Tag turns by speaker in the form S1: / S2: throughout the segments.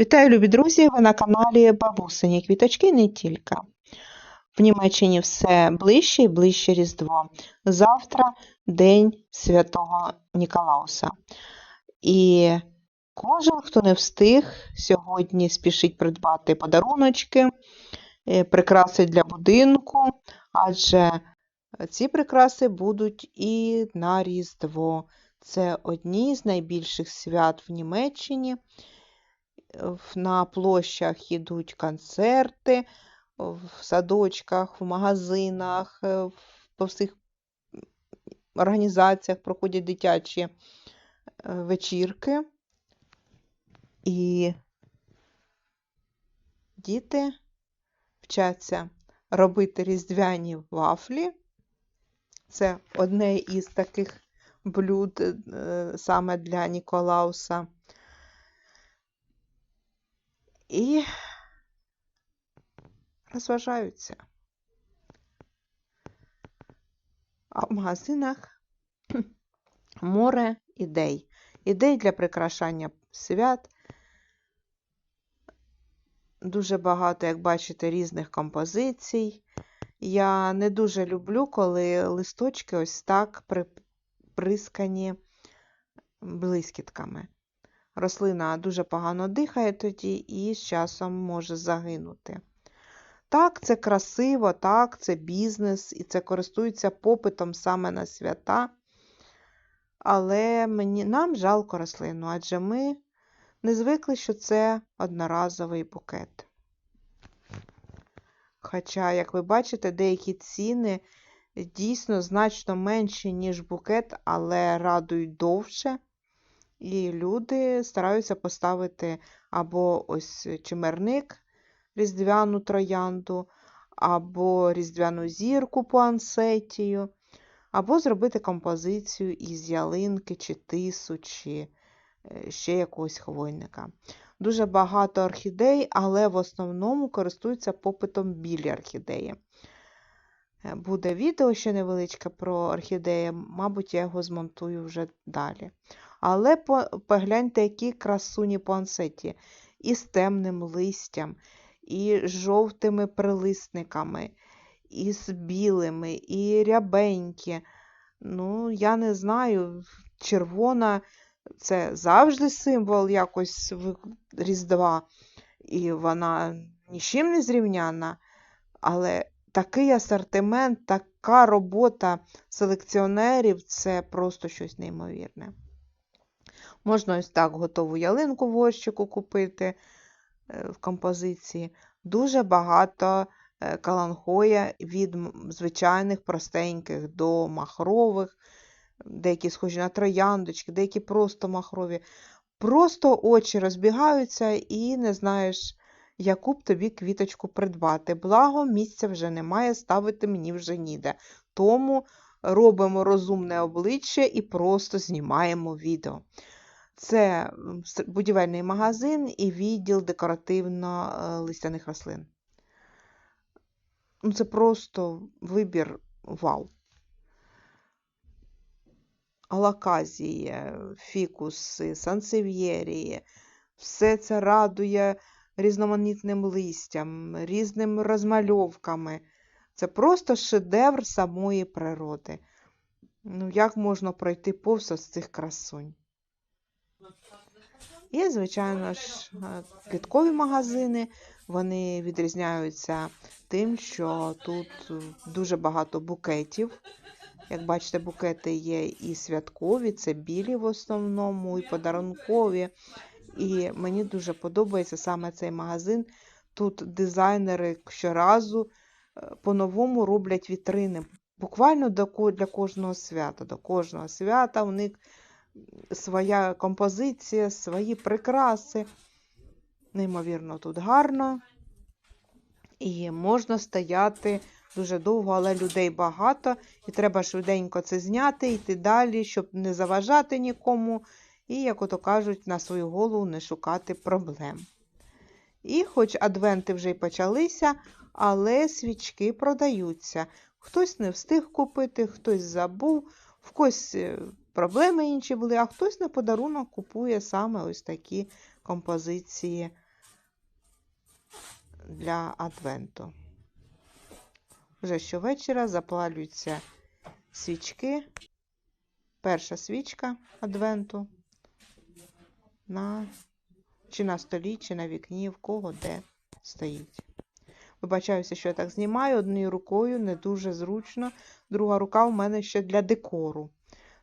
S1: Вітаю, любі друзі! Ви на каналі Бабусині Квіточки не тільки. В Німеччині все ближче і ближче Різдво. Завтра День Святого Ніколауса. І кожен, хто не встиг, сьогодні спішить придбати подаруночки, е, прикраси для будинку, адже ці прикраси будуть і на Різдво. Це одні з найбільших свят в Німеччині на площах йдуть концерти, в садочках, в магазинах, е, по всіх організаціях проходять дитячі е, вечірки. І діти вчаться робити різдвяні вафлі. Це одне із таких блюд е, саме для Ніколауса. І розважаються. А в магазинах море ідей. Ідей для прикрашання свят. Дуже багато, як бачите, різних композицій. Я не дуже люблю, коли листочки ось так прискані блискітками. Рослина дуже погано дихає тоді і з часом може загинути. Так, це красиво, так, це бізнес, і це користується попитом саме на свята. Але мені, нам жалко рослину, адже ми не звикли, що це одноразовий букет. Хоча, як ви бачите, деякі ціни дійсно значно менші, ніж букет, але радують довше. І люди стараються поставити або ось чимерник, різдвяну троянду, або різдвяну зірку по ансетію, або зробити композицію із ялинки, чи тису, чи е, ще якогось хвойника. Дуже багато орхідей, але в основному користуються попитом білі орхідеї. Е, Буде відео ще невеличке про орхідеї, мабуть, я його змонтую вже далі. Але погляньте, які красуні пуансеті. І з темним листям, і з жовтими прилисниками, і з білими, і рябенькі. Ну, я не знаю, червона це завжди символ якось Різдва, і вона нічим не зрівняна. Але такий асортимент, така робота селекціонерів це просто щось неймовірне. Можна ось так готову ялинку в горщику купити е, в композиції. Дуже багато е, каланхоя від звичайних простеньких до махрових, деякі схожі на трояндочки, деякі просто махрові. Просто очі розбігаються і не знаєш, яку б тобі квіточку придбати. Благо, місця вже немає, ставити мені вже ніде. Тому робимо розумне обличчя і просто знімаємо відео. Це будівельний магазин і відділ декоративно-листяних рослин. Ну, Це просто вибір вау. Алаказії, фікуси, сансев'єрії. Все це радує різноманітним листям, різними розмальовками. Це просто шедевр самої природи. Ну, Як можна пройти повз з цих красунь? Є, звичайно ж, е, квіткові магазини. Вони відрізняються тим, що тут дуже багато букетів. Як бачите, букети є і святкові, це білі в основному, і подарункові. І мені дуже подобається саме цей магазин. Тут дизайнери щоразу е, по-новому роблять вітрини. Буквально для кожного свята. До кожного свята у них своя композиція, свої прикраси. Неймовірно, тут гарно. І можна стояти дуже довго, але людей багато, і треба швиденько це зняти, йти далі, щоб не заважати нікому. І, як ото кажуть, на свою голову не шукати проблем. І, хоч адвенти вже й почалися, але свічки продаються. Хтось не встиг купити, хтось забув, в когось е, проблеми інші були, а хтось на подарунок купує саме ось такі композиції для адвенту. Вже щовечора запалюються свічки. Перша свічка адвенту на чи на столі, чи на вікні, в кого де стоїть. Вибачаюся, що я так знімаю однією рукою, не дуже зручно. Друга рука у мене ще для декору.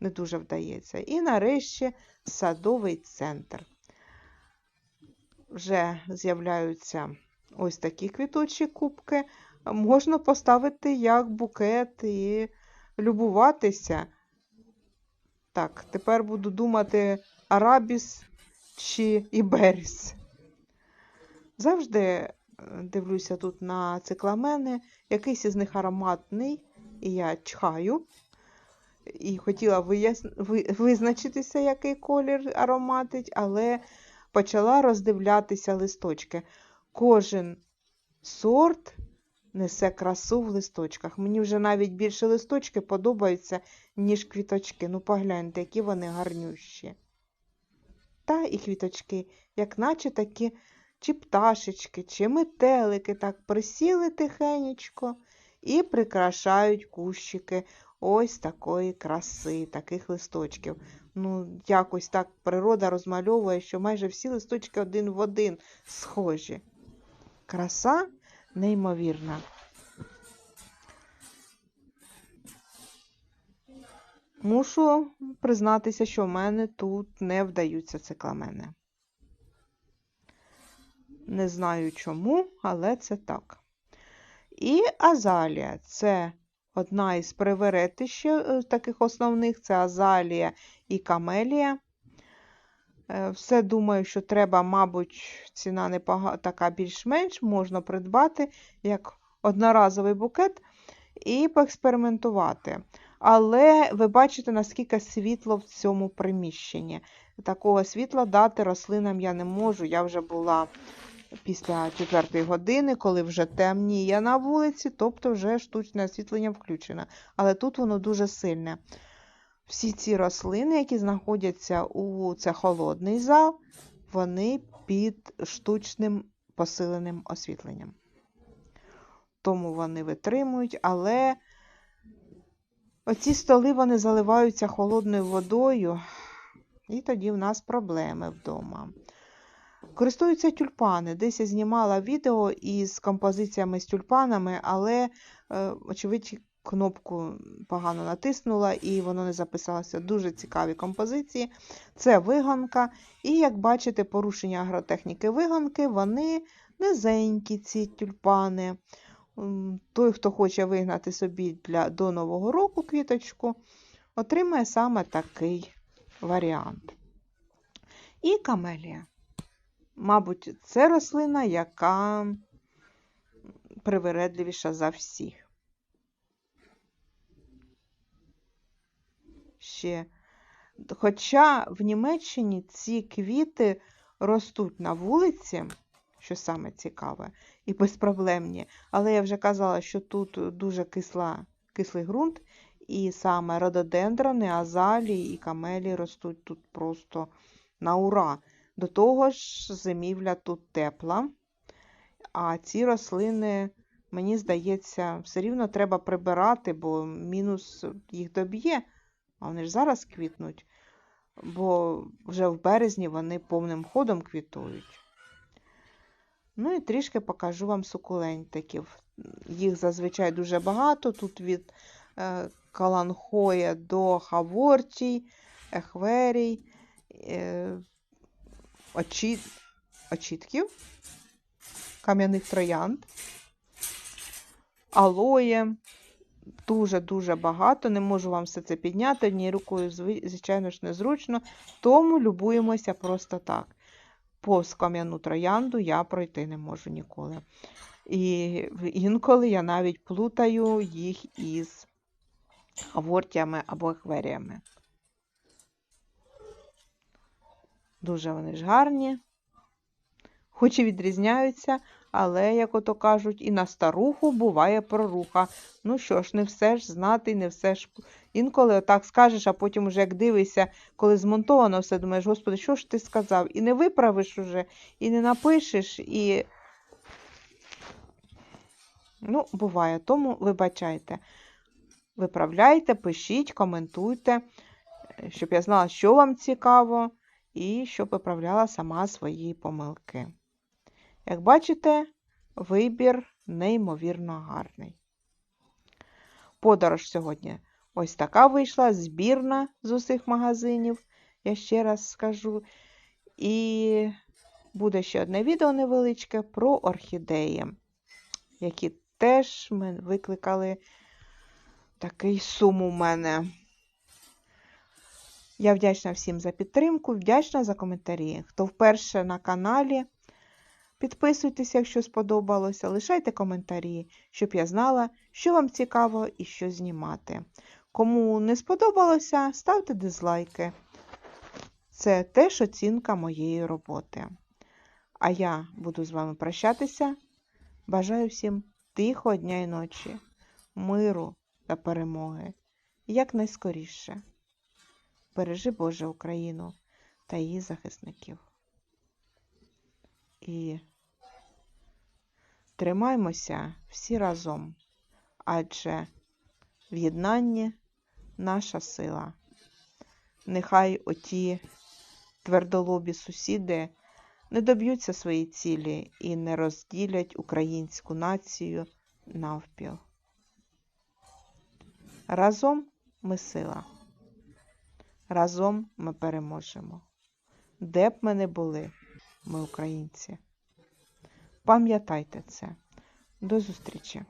S1: Не дуже вдається. І нарешті садовий центр. Вже з'являються ось такі квіточі кубки. Можна поставити як букет і любуватися. Так, тепер буду думати арабіс чи іберіс. Завжди е, дивлюся тут на цикламени. Якийсь із них ароматний, і я чхаю. І хотіла вияс... визначитися, який колір ароматить, але почала роздивлятися листочки. Кожен сорт несе красу в листочках. Мені вже навіть більше листочки подобаються, ніж квіточки. Ну, погляньте, які вони гарнющі. Та і квіточки, як наче такі чи пташечки, чи метелики так присіли тихенечко і прикрашають кущики ось такої краси, таких листочків. Ну, якось так природа розмальовує, що майже всі листочки один в один схожі. Краса неймовірна. Мушу признатися, що в мене тут не вдаються цикламени. Не знаю чому, але це так. І азалія це одна із приверетищ е, таких основних це азалія і камелія. Е, все думаю, що треба, мабуть, ціна не така більш-менш, можна придбати як одноразовий букет і поекспериментувати. Але ви бачите, наскільки світло в цьому приміщенні. Такого світла дати рослинам я не можу. Я вже була після 4 години, коли вже темніє на вулиці, тобто вже штучне освітлення включено. Але тут воно дуже сильне. Всі ці рослини, які знаходяться у це холодний зал, вони під штучним посиленим освітленням. Тому вони витримують, але оці столи вони заливаються холодною водою, і тоді в нас проблеми вдома. Користуються тюльпани. Десь я знімала відео із композиціями з тюльпанами, але, е, очевидь, кнопку погано натиснула і воно не записалося. Дуже цікаві композиції. Це виганка. І, як бачите, порушення агротехніки виганки, вони низенькі, ці тюльпани. Той, хто хоче вигнати собі для, до Нового року квіточку, отримає саме такий варіант. І камелія. Мабуть, це рослина, яка привередливіша за всіх. Ще. Хоча в Німеччині ці квіти ростуть на вулиці, що саме цікаве, і безпроблемні, але я вже казала, що тут дуже кисла, кислий ґрунт, і саме рододендрони, азалії і камелі ростуть тут просто на ура. До того ж, зимівля тут тепла, а ці рослини, мені здається, все рівно треба прибирати, бо мінус їх доб'є, а вони ж зараз квітнуть, бо вже в березні вони повним ходом квітують. Ну і трішки покажу вам сукулентиків. Їх зазвичай дуже багато. Тут від е, каланхоя до хавортій, ехверій. Очіт... очітків, кам'яних троянд, алоє. Дуже-дуже багато. Не можу вам все це підняти. Однією рукою, звичайно ж, незручно. Тому любуємося просто так. Повз кам'яну троянду я пройти не можу ніколи. І інколи я навіть плутаю їх із авортями або екверіями. Дуже вони ж гарні, хоч і відрізняються, але, як ото кажуть, і на старуху буває проруха. Ну що ж, не все ж знати, не все ж. Інколи отак скажеш, а потім, уже як дивишся, коли змонтовано все, думаєш, Господи, що ж ти сказав? І не виправиш уже, і не напишеш, і Ну, буває, тому вибачайте. Виправляйте, пишіть, коментуйте, е, щоб я знала, що вам цікаво, і щоб виправляла сама свої помилки. Як бачите, вибір неймовірно гарний. Подорож сьогодні ось така вийшла, збірна з усіх магазинів, я ще раз скажу. І буде ще одне відео невеличке про орхідеї, які теж викликали такий сум у мене. Я вдячна всім за підтримку, вдячна за коментарі. Хто вперше на каналі, підписуйтесь, якщо сподобалося, лишайте коментарі, щоб я знала, що вам цікаво і що знімати. Кому не сподобалося, ставте дизлайки. Це теж оцінка моєї роботи. А я буду з вами прощатися. Бажаю всім тихого дня і ночі, миру та перемоги якнайскоріше. Бережи Боже Україну та її захисників. І тримаймося всі разом, адже в єднанні наша сила. Нехай оті твердолобі сусіди не доб'ються своєї цілі і не розділять українську націю навпіл. Разом ми сила. Разом ми переможемо. Де б ми не були, ми українці. Пам'ятайте це. До зустрічі!